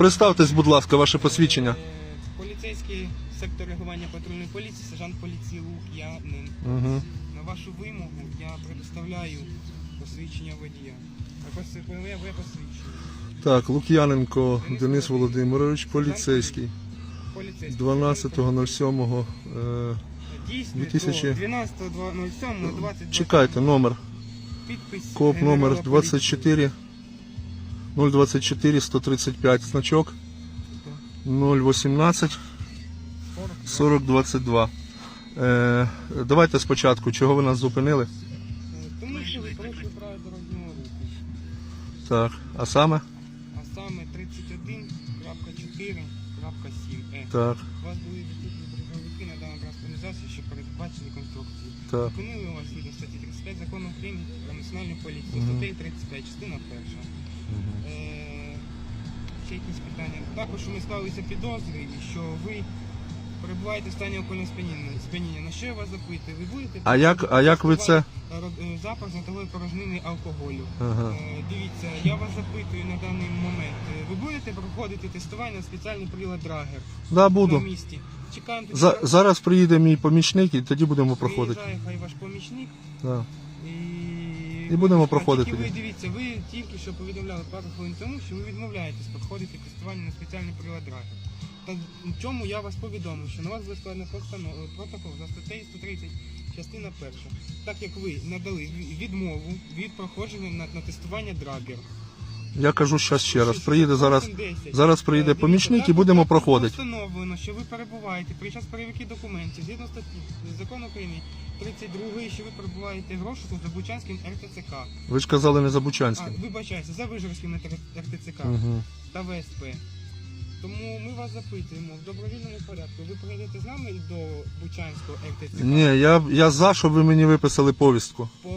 Представтесь, будь ласка, ваше посвідчення. Е, Поліцейський сектор реагування патрульної поліції, сержант поліції Лук'янин. Угу. На вашу вимогу я предоставляю посвідчення водія. Ви посвідчення. Так, Лук'яненко Денис Володимирович, поліцейський. Поліцейський. 12.07. Е, Дійсно, 2000. до 12.07.20. чекайте, номер. Підпис. КОП номер 24 024 135 значок 018 4022. Е, давайте спочатку, чого ви нас зупинили? Тому що ви порушили право дорожнього руху. Так, а саме? А саме 31.4.7. Е. Так, У вас були відсутні призовики на даному транспортній засобі, що передбачені конструкції. так. Зупинили вас згідно статті 35 закону України про національну поліцію, статті 35, частина перша. Е, ще якісь питання. Також ми склалися підозри, що ви перебуваєте в стані алкогольного сп'яніння. На що я вас запитую? Ви будете А як, а як ви це? Е, запах знатової порожнини алкоголю? Ага. Е, Дивіться, я вас запитую на даний момент. Е, Ви будете проходити тестування на спеціальний прилад Драгер Да, на буду. місці? Чекаємо тоді. За, зараз приїде мій помічник і тоді будемо проходити. Приїжджає хай ваш помічник. Да. І, будемо А проходити Тільки ви дивіться, ви тільки що повідомляли пару хвилин тому, що ви відмовляєтесь проходити тестування на спеціальний прилад Драгер. Та в чому я вас повідомив, що на вас буде складено постанов- протокол за статтею 130, частина перша. Так як ви надали відмову від проходження на, на тестування Драгер. Я кажу щас ще раз. Приїде зараз. Зараз приїде помічник і будемо проходити. Встановлено, що ви перебуваєте під час перевірки документів згідно статті закону України 32, що ви перебуваєте в розшуку за Бучанським РТЦК. Ви ж казали не за А, Бучанським. вибачаюся, за Вижгородським РТЦК Угу. та ВСП. Тому ми вас запитуємо в добровільному порядку. Ви прийдете з нами до Бучанського РТЦК? Ні, я, я за, щоб ви мені виписали повістку. По,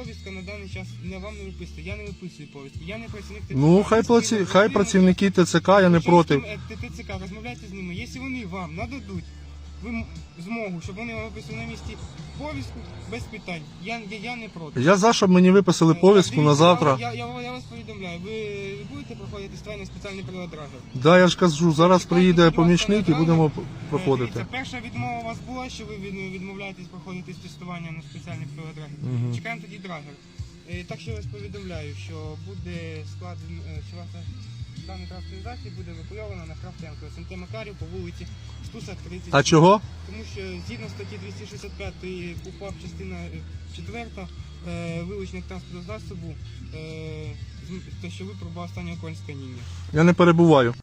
повістка на даний час не вам не виписує. Я не виписую повістку. Я не працівник ТЦК. Ну, хай, плаці, хай працівники ТЦК, я не проти. ТЦК, розмовляйте з ними. Якщо вони вам нададуть змогу, щоб вони вам виписали на місці повістку, без питань. Я, я, я не проти. Я за, щоб мені виписали повістку на завтра. Я, я, я, я вас повідомляю, ви будете проходити стварний спеціальний прилад Драгер? Да, я ж кажу, зараз приїде помічник і будемо проходити. Дивіться, перша відмова у вас була, що ви від- відмовляєтесь проходити тестування на спеціальний прилад Драгер. Чекаємо тоді Драгер. Е, Так що я вас повідомляю, що буде складено, е, транспортний засіб буде евакуйовано на Крафтенко СМТ Макарів по вулиці Стуса 30. А чого? Тому що згідно статті 265 КУПАП частина 4 е, вилучення транспортного засобу, е, те, що ви пробував стані алкогольного сп'яніння. Я не перебуваю.